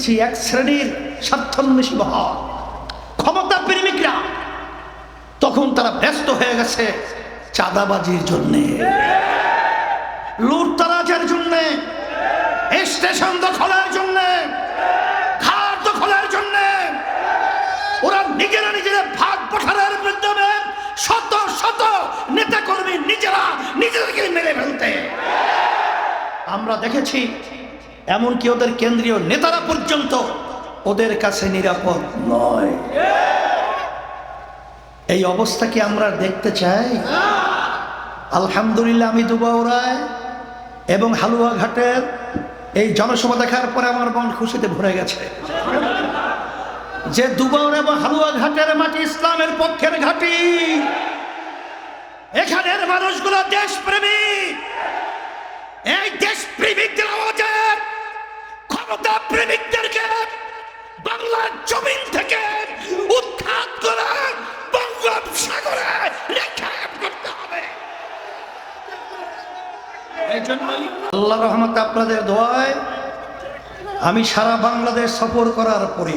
দেখেছি এক শ্রেণির স্বার্থন্বেষী মহল ক্ষমতা প্রেমিকরা। তখন তারা ব্যস্ত হয়ে গেছে চাঁদাবাজির জন্যে। লুটতারাজের জন্যে। স্টেশন দখলের জন্যে। ঘাট দখলের জন্যে। ওরা নিজেরা নিজেরা ভাগ বসানোর মাধ্যমে শত শত নেতা কর্মী নিজেরা নিজেদেরকে মেরে ফেলতে। আমরা দেখেছি এমনকি ওদের কেন্দ্রীয় নেতারা পর্যন্ত ওদের কাছে নিরাপদ নয়। এই অবস্থা কি আমরা দেখতে চাই? আলহামদুলিল্লাহ আমি দুবাউরায় এবং হালুয়াঘাটের এই জনসভা দেখার পরে আমার মন খুশিতে ভরে গেছে। যে দুবাউর এবং হালুয়াঘাটের মাটি ইসলামের পক্ষের ঘাটি, এখানের মানুষগুলো দেশপ্রেমী। এই দেশপ্রেমিকদের আওয়াজে ক্ষমতা প্রেমিকদেরকে বাংলার জমিন থেকে উৎখাত করে বঙ্গোপসাগরে নিক্ষেপ করতে হবে। আল্লাহ রহমত আপনাদের দোয়ায় আমি সারা বাংলাদেশ সফর করার পরে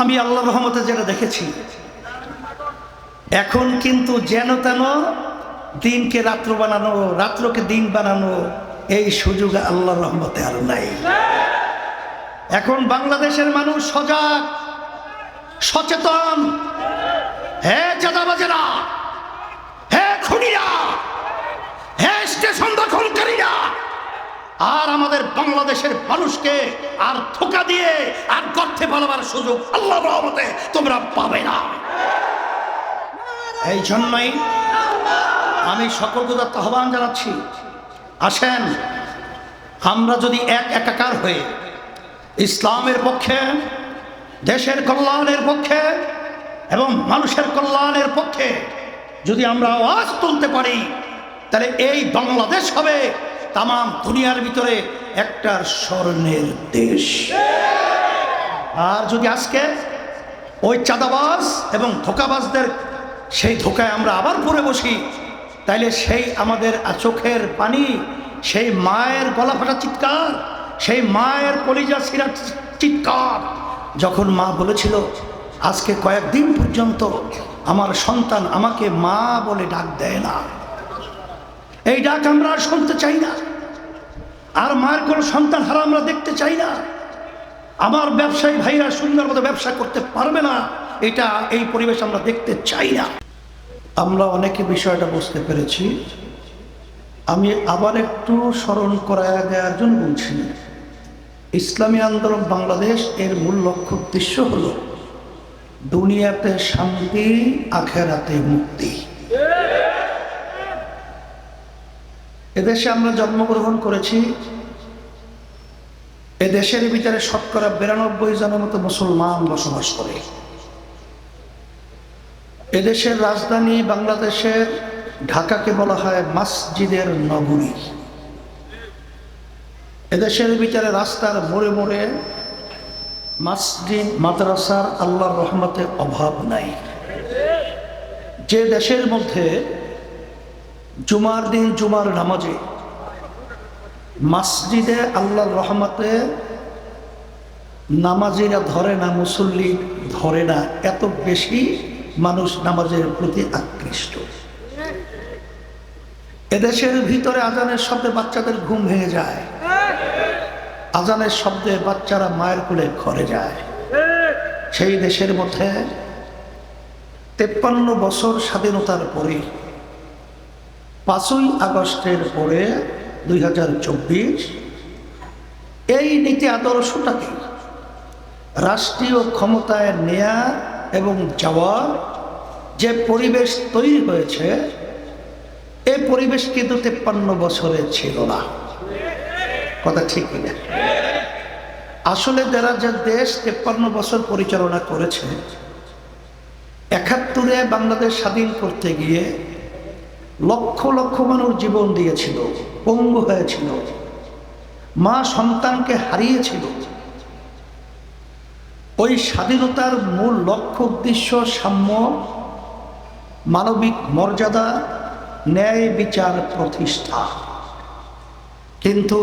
আমি আল্লাহ রহমতে যেটা দেখেছি, এখন কিন্তু যেন তেন দিনকে রাত্র বানানো, রাত্রকে দিন বানানো এই সুযোগ আল্লাহ রহমতে আর নাই। এখন বাংলাদেশের মানুষ সজাগ, সচেতন। হে চাঁদাবাজেরা, হে খুনিরা, হে স্টেশন দখলকারীরা, আর আমাদের বাংলাদেশের মানুষকে আর ধোকা দিয়ে আর গর্তে পালাবার সুযোগ আল্লাহ রহমতে তোমরা পাবে না। এই জন্যই আমি সকল গুদার আহ্বান জানাচ্ছি আসেন। আমরা যদি এক একাকার হয়ে ইসলামের পক্ষে, দেশের কল্যাণের পক্ষে এবং মানুষের কল্যাণের পক্ষে যদি আমরা আওয়াজ তুলতে পারি, তাহলে এই বাংলাদেশ হবে তাম দুনিয়ার ভিতরে একটা স্বর্ণের দেশ। আর যদি আজকে ওই চাঁদাবাজ এবং ধোকাবাজদের সেই ধোকায় আমরা আবার পড়ে বসি তাইলে সেই আমাদের চোখের পানি, সেই মায়ের গলা ফাটা চিৎকার, সেই মায়ের কলিজা সিরা চিৎকার। যখন মা বলেছিল, আজকে কয়েকদিন পর্যন্ত আমার সন্তান আমাকে মা বলে ডাক দেয় না। এই ডাক আমরা আর শুনতে চাই না। আর মায়ের কোনো সন্তান হারা আমরা দেখতে চাই না। আমার ব্যবসায়ী ভাইরা সুন্দর মতো ব্যবসা করতে পারবে না। এটা এই পরিবেশ আমরা দেখতে চাই না। আমরা অনেকে বিষয়টা বুঝতে পেরেছি। আমি আবার একটু স্মরণ করায় দেওয়ার জন্য বলছি ইসলামী আন্দোলন বাংলাদেশ এর মূল লক্ষ্য উদ্দেশ্য হল দুনিয়াতে শান্তি, আখেরাতে মুক্তি। এদেশে আমরা জন্মগ্রহণ করেছি। এদেশের দেশের ভিতরে শতকরা বিরানব্বই জনের মতো মুসলমান বসবাস করে। এদেশের রাজধানী বাংলাদেশের ঢাকাকে বলা হয় মসজিদের নগরী। এদেশের ভিতরে রাস্তার মোড়ে মোড়ে মসজিদ, মাদ্রাসার আল্লাহর রহমতে অভাব নাই। যে দেশের মধ্যে জুমার দিন জুমার নামাজে মসজিদে আল্লাহর রহমতে নামাজিরা ধরে না, মুসল্লি ধরে না, এত বেশি মানুষ নামাজের প্রতি আকৃষ্ট। এদেশের ভিতরে আজানের শব্দে বাচ্চাদের ঘুম ভেঙে যায়। আজানের শব্দে বাচ্চারা মায়ের কোলে ঘরে যায়। সেই দেশের মধ্যে তেপ্পান্ন বছর স্বাধীনতার পরে পাঁচই আগস্টের পরে দুই হাজার চব্বিশ এই নীতি আদর্শটাকে রাষ্ট্রীয় ক্ষমতায় নেয়া এবং যাওয়া যে পরিবেশ তৈরি হয়েছে এই পরিবেশ কিন্তু তেপ্পান্ন বছরে ছিল না। কথা ঠিক না আসলে যারা যে দেশ তেপ্পান্ন বছর পরিচালনা করেছে, একাত্তরে বাংলাদেশ স্বাধীন করতে গিয়ে লক্ষ লক্ষ মানুষ জীবন দিয়েছিল, পঙ্গু হয়েছিল, মা সন্তানকে হারিয়েছিল ওই স্বাধীনতার মূল লক্ষ্য, উদ্দেশ্য, সাম্য, মানবিক মর্যাদা, ন্যায় বিচার প্রতিষ্ঠা। কিন্তু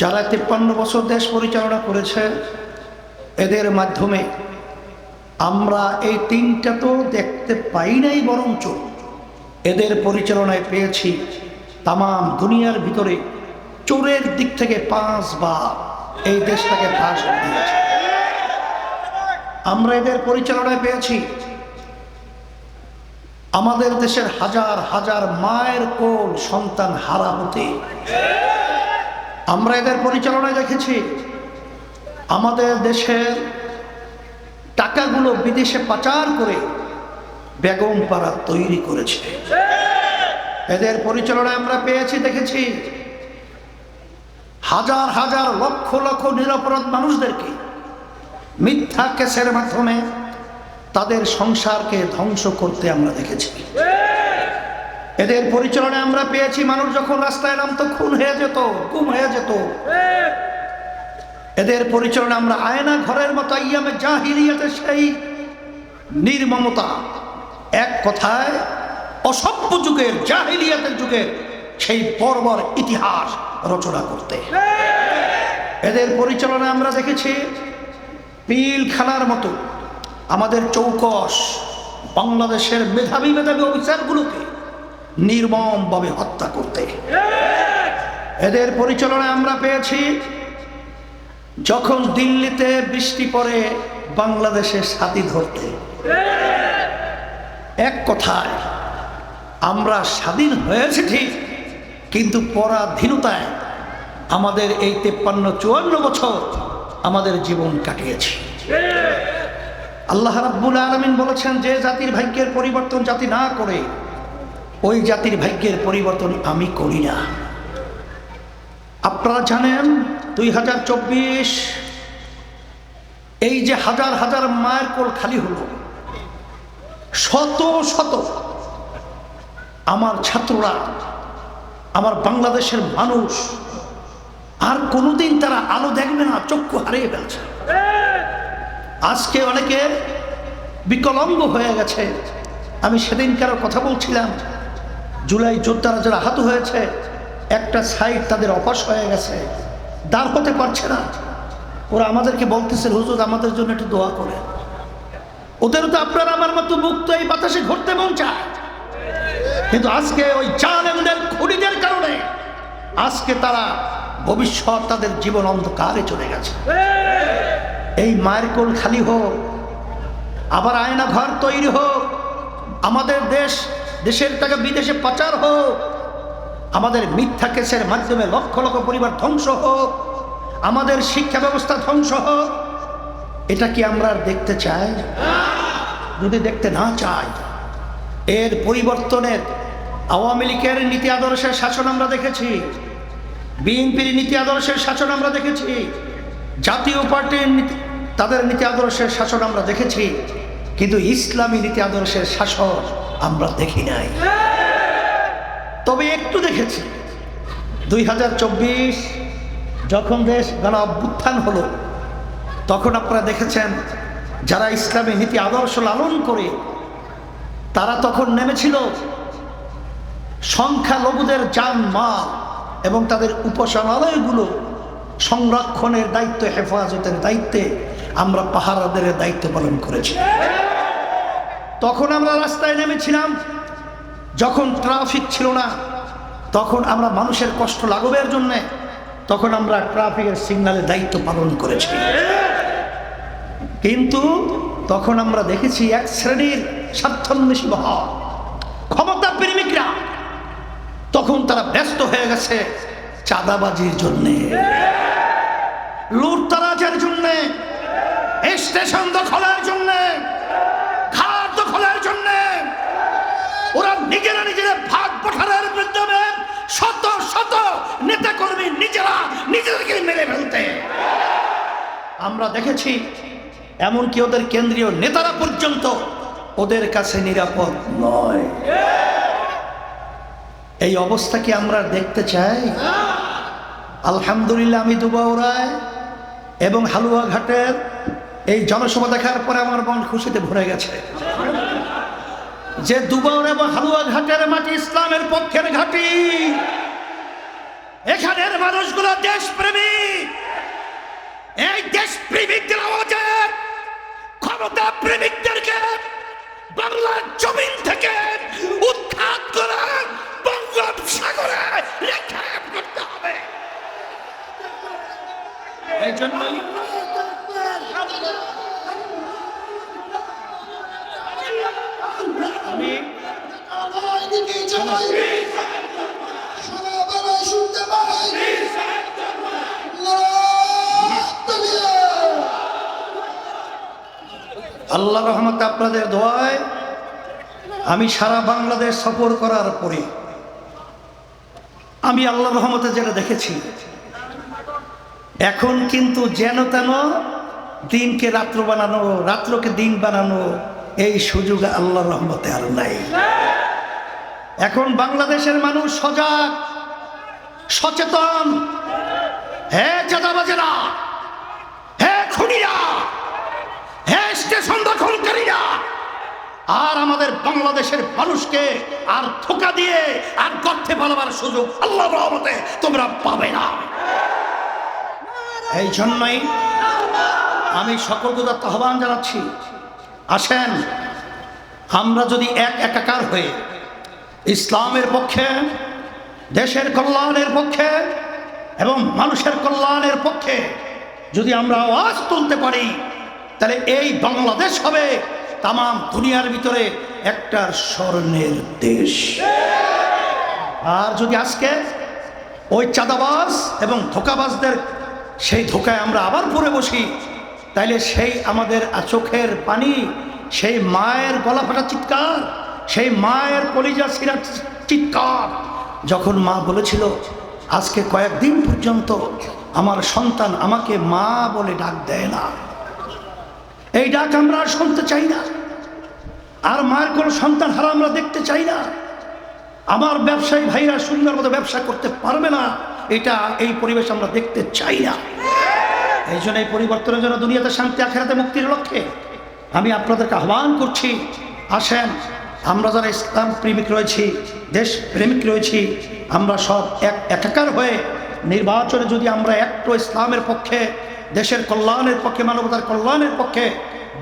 যারা তিপ্পান্ন বছর দেশ পরিচালনা করেছে, এদের মাধ্যমে আমরা এই তিনটা তো দেখতে পাই নাই, বরঞ্চ এদের পরিচালনায় পেয়েছি তাম দুনিয়ার ভিতরে চোরের দিক থেকে পাঁচবার এই দেশটাকে ফাঁস দিয়েছে। আমরা এদের পরিচালনায় পেয়েছি। আমাদের দেশের হাজার হাজার মায়ের কোল সন্তান হারা হতে। আমরা এদের পরিচালনায় দেখেছি। আমাদের দেশের টাকাগুলো বিদেশে পাচার করে বেগম পাড়া তৈরি করেছে। এদের পরিচালনায় আমরা পেয়েছি, দেখেছি। হাজার হাজার লক্ষ লক্ষ নিরপরাধ মানুষদেরকে মিথ্যা কেসের মাধ্যমে তাদের সংসারকে ধ্বংস করতে আমরা দেখেছি। এদের পরিচালনায় আমরা পেয়েছি, মানুষ যখন রাস্তায় নামতো, খুন হয়ে যেত, গুম হয়ে যেত। এদের পরিচালনা আমরা আয়না ঘরের মতো ইয়ামে জাহিলিয়াতে সেই নির্মমতা। এক কথায়, অসভ্য যুগের, জাহিলিয়াতের যুগের সেই বর্বর ইতিহাস রচনা করতে। এদের পরিচালনায় আমরা দেখেছি পিলখানার মতো আমাদের চৌকস বাংলাদেশের মেধাবী মেধাবী অফিসারগুলোকে নির্মমভাবে হত্যা করতে। এদের পরিচালনায় আমরা পেয়েছি যখন দিল্লিতে বৃষ্টি পড়ে বাংলাদেশে সাথী ধরতে। এক কথায়, আমরা স্বাধীন হয়েছে ঠিক, কিন্তু পরাধীনতায় আমাদের এই তেপ্পান্ন চুয়ান্ন বছর আমাদের জীবন কাটিয়েছি। আল্লাহ রাব্বুল আলমিন বলেছেন, যে জাতির ভাগ্যের পরিবর্তন জাতি না করে, ওই জাতির ভাগ্যের পরিবর্তন আমি করি না। আপনারা জানেন, দুই হাজার চব্বিশ, এই যে হাজার হাজার মায়ের কোল খালি হলো, শত শত আমার ছাত্ররা, আমার বাংলাদেশের মানুষ আর কোনোদিন তারা আলো দেখবে না, চক্ষু হারিয়ে ফেলছে। আজকে অনেকে বিকলঙ্গ হয়ে গেছে। আমি সেদিনকার কথা বলছিলাম। জুলাই যোদ্ধারা যারা আহত হয়েছে, একটা সাইড তাদের অপাস হয়ে গেছে। দাঁড় হতে পারছে না। ওরা আমাদেরকে বলতেছে, হুজুর, আমাদের জন্য একটু দোয়া করে ওদেরও তো আপনার আমার মতো মুক্ত এই বাতাসে ঘুরতে মন চায়। কিন্তু আজকে ওই জালেমদের, খুনিদের কারণে আজকে তারা ভবিষ্যৎ তাদের জীবন অন্ধকারে চলে গেছে। এই মায়ের কোল খালি হোক, আবার আয়না ঘর তৈরি হোক, আমাদের দেশ, দেশের টাকা বিদেশে পাচার হোক, আমাদের মিথ্যা কেসের মাধ্যমে লক্ষ লক্ষ পরিবার ধ্বংস হোক, আমাদের শিক্ষা ব্যবস্থা ধ্বংস হোক, এটা কি আমরা দেখতে চাই? যদি দেখতে না চাই, এর পরিবর্তনের আওয়ামী লীগের নীতি আদর্শের শাসন আমরা দেখেছি। বিএনপির নীতি আদর্শের শাসন আমরা দেখেছি। জাতীয় পার্টির তাদের নীতি আদর্শের শাসন আমরা দেখেছি। কিন্তু ইসলামী নীতি আদর্শের শাসন আমরা দেখি নাই। তবে একটু দেখেছি। দুই হাজার চব্বিশ যখন দেশ গণ অভ্যুত্থান হলো, তখন আপনারা দেখেছেন যারা ইসলামী নীতি আদর্শ লালন করে, তারা তখন নেমেছিল সংখ্যালঘুদের যান মাল এবং তাদের উপাসনালয়গুলো সংরক্ষণের দায়িত্ব, হেফাজতের দায়িত্বে আমরা পাহারাদের দায়িত্ব পালন করেছি। তখন আমরা রাস্তায় নেমেছিলাম। যখন ট্রাফিক ছিল না, তখন আমরা মানুষের কষ্ট লাঘবের জন্যে তখন আমরা ট্রাফিকের সিগন্যালের দায়িত্ব পালন করেছি। কিন্তু তখন আমরা দেখেছি এক শ্রেণির স্বার্থন্বেষী মহল ক্ষমতা প্রেমিকরা তখন তারা ব্যস্ত হয়ে গেছে চাঁদাবাজির জন্যে। লুটতারাজের জন্যে। স্টেশন দখলের জন্যে। ঘাট দখলের জন্যে। ওরা নিজেরা নিজেরা ভাগ বঠারের মাধ্যমে শত শত নেতা কর্মী নিজেরা নিজেদেরকে মেরে ফেলতে। আমরা দেখেছি এমনকি ওদের কেন্দ্রীয় নেতারা পর্যন্ত ওদের কাছে নিরাপদ নয়। এই অবস্থা কি আমরা দেখতে চাই? আলহামদুলিল্লাহ আমি দুবাউরায় এবং হালুয়া ঘাটের এই জনসভা দেখার পরে আমার মন খুশিতে ভরে গেছে। যে দুবাউর এবং হালুয়া ঘাটের মাটি ইসলামের পক্ষের ঘাটি, এখানের মানুষগুলো দেশপ্রেমিক এই দেশপ্রেমিকদের আওয়াজে ক্ষমতা প্রেমিকদেরকে বাংলার জমিন থেকে উৎখাত করে এই জন্যই আমি আল্লাহ রহমতে আপনাদের দোয়ায় আমি সারা বাংলাদেশ সফর করার পরে আমি আল্লাহ রহমতে যেটা দেখেছি। এখন কিন্তু যেন তেন দিনকে রাত্র বানানো, রাত্রকে দিন বানানো এই সুযোগ আল্লাহ রহমতে আর নাই। এখন বাংলাদেশের মানুষ সজাগ, সচেতন। হে চাঁদাবাজেরা, হে খুনিরা, হে স্টেশন দখলকারীরা আর আমাদের বাংলাদেশের মানুষকে আর ধোকা দিয়ে আর গর্থে পালাবার সুযোগ আল্লাহ রহমতে তোমরা পাবে না। এই জন্যই আমি সকল গুদাত্ত আহ্বান জানাচ্ছি। আসেন, আমরা যদি এক একাকার হয়ে ইসলামের পক্ষে, দেশের কল্যাণের পক্ষে এবং মানুষের কল্যাণের পক্ষে যদি আমরা আওয়াজ তুলতে পারি, তাহলে এই বাংলাদেশ হবে তাম দুনিয়ার ভিতরে একটা স্বর্ণের দেশ। আর যদি আজকে ওই চাঁদাবাজ এবং ধোকাবাজদের সেই ধোকায় আমরা আবার পড়ে বসি, তাইলে সেই আমাদের চোখের পানি, সেই মায়ের গলা ফাটা চিৎকার, সেই মায়ের কলিজা শিরা চিৎকার, যখন মা বলেছিল, আজকে কয়েকদিন পর্যন্ত আমার সন্তান আমাকে মা বলে ডাক দেয় না। এই ডাক আমরা আর শুনতে চাই না। আর মায়ের কোনো সন্তান হারা আমরা দেখতে চাই না। আমার ব্যবসায়ী ভাইরা সুন্দর মতো ব্যবসা করতে পারবে না। এটা এই পরিবেশ আমরা দেখতে চাই না। এই জন্য এই পরিবর্তনের জন্য দুনিয়াতে শান্তি, আখেরাতে মুক্তির লক্ষ্যে আমি আপনাদেরকে আহ্বান করছি, আসেন, আমরা যারা ইসলাম প্রেমিক রয়েছি, দেশ প্রেমিক রয়েছি, আমরা সব এক, একাকার হয়ে নির্বাচনে যদি আমরা একটু ইসলামের পক্ষে, দেশের কল্যাণের পক্ষে, মানবতার কল্যাণের পক্ষে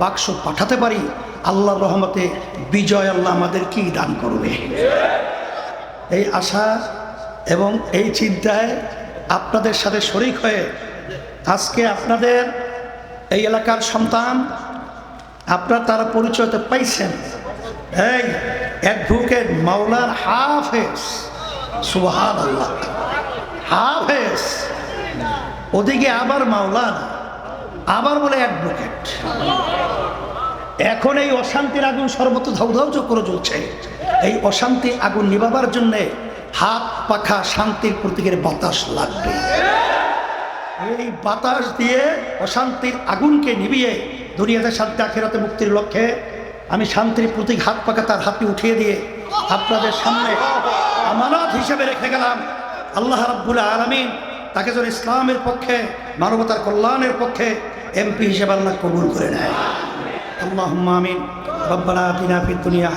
বাক্স পাঠাতে পারি, আল্লাহর রহমতে বিজয় আল্লাহ আমাদের কি দান করবে। এই আশা এবং এই চিন্তায় আপনাদের সাথে শরিক হয়ে আজকে আপনাদের এই এলাকার সন্তান, আপনার তারা পরিচয় তো পাইছেন। এই অ্যাডভোকেট মাওলার হাফ হাফেজ সুহান আল্লাহ হাফ হাফেজ। ওদিকে আবার মাওলানা। আবার বলে অ্যাডভোকেট এখন এই অশান্তির আগুন সর্বত্র ধাউধাউ করে চলছে এই অশান্তি আগুন নিভাবার জন্যে হাত, পাখা শান্তির প্রতীকের বাতাস লাগবে। এই বাতাস দিয়ে অশান্তির আগুনকে নিভিয়ে দুনিয়াতে শান্তি, আখেরাতে মুক্তির লক্ষ্যে আমি শান্তির প্রতীক হাত, পাখা তার হাতে উঠিয়ে দিয়ে আপনাদের সামনে আমানত হিসেবে রেখে গেলাম। আল্লাহ রাব্বুল আলমিন তাকে যেন ইসলামের পক্ষে, মানবতার কল্যাণের পক্ষে এমপি হিসেবে আল্লাহ কবুল করে নেয়। আল্লাহ আমিন। রব্বানা আতিনা ফিদ দুনিয়া